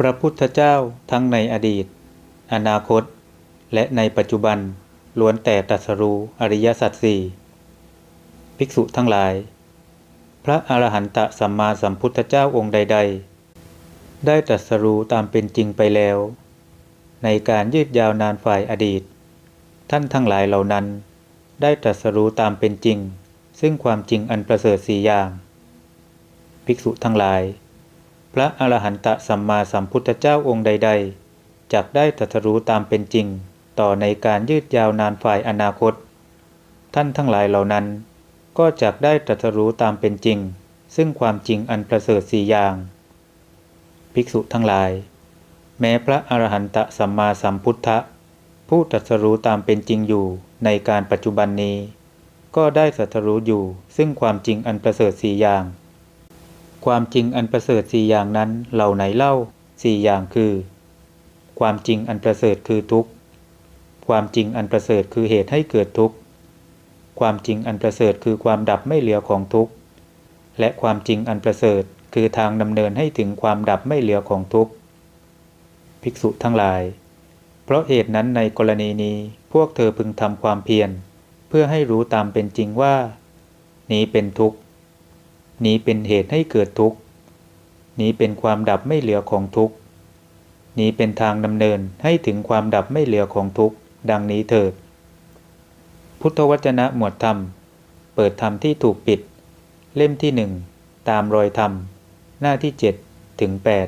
พระพุทธเจ้าทั้งในอดีต อนาคต และในปัจจุบันล้วนแต่ตรัสรู้อริยสัจสี่ภิกษุทั้งหลาย พระอรหันตสัมมาสัมพุทธเจ้าองค์ใด ๆ ได้ตรัสรู้ตามเป็นจริงไปแล้ว ในการยืดยาวนานฝ่ายอดีต ท่านทั้งหลายเหล่านั้น ได้ตรัสรู้ตามเป็นจริง ซึ่งความจริงอันประเสริฐสี่อย่าง ภิกษุทั้งหลาย พระอรหันตสัมมาสัมพุทธเจ้าองค์ใด ๆจักได้ตรัสรู้ตามเป็นจริง ต่อในการยืดยาวนานฝ่ายอนาคต ท่านทั้งหลายเหล่านั้น ก็จักได้ตรัสรู้ตามเป็นจริง ซึ่งความจริงอันประเสริฐสี่อย่าง ภิกษุทั้งหลาย แม้พระอรหันตสัมมาสัมพุทธะผู้ตรัสรู้ตามเป็นจริงอยู่ในการปัจจุบันนี้ ก็ได้ตรัสรู้อยู่ซึ่งความจริงอันประเสริฐสี่อย่าง ความจริงอันประเสริฐสี่อย่างนั้นเหล่าไหนเล่าสี่อย่างคือ ความจริงอันประเสริฐคือทุกข์ ความจริงอันประเสริฐคือเหตุให้เกิดทุกข์ ความจริงอันประเสริฐคือความดับไม่เหลือของทุกข์ และความจริงอันประเสริฐคือทางดำเนินให้ถึงความดับไม่เหลือของทุกข์ ภิกษุทั้งหลาย เพราะเหตุนั้นในกรณีนี้พวกเธอพึงทำความเพียร เพื่อให้รู้ตามเป็นจริงว่า นี้เป็นทุกข์ นี้เป็นเหตุให้เกิดทุกข์ นี้เป็นความดับไม่เหลือของทุกข์ นี้เป็นทางดำเนินให้ถึงความดับไม่เหลือของทุกข์ ดังนี้เถิด พุทธวจนะหมวดธรรม เปิดธรรมที่ถูกปิด เล่มที่หนึ่ง ตามรอยธรรม หน้าที่เจ็ดถึงแปด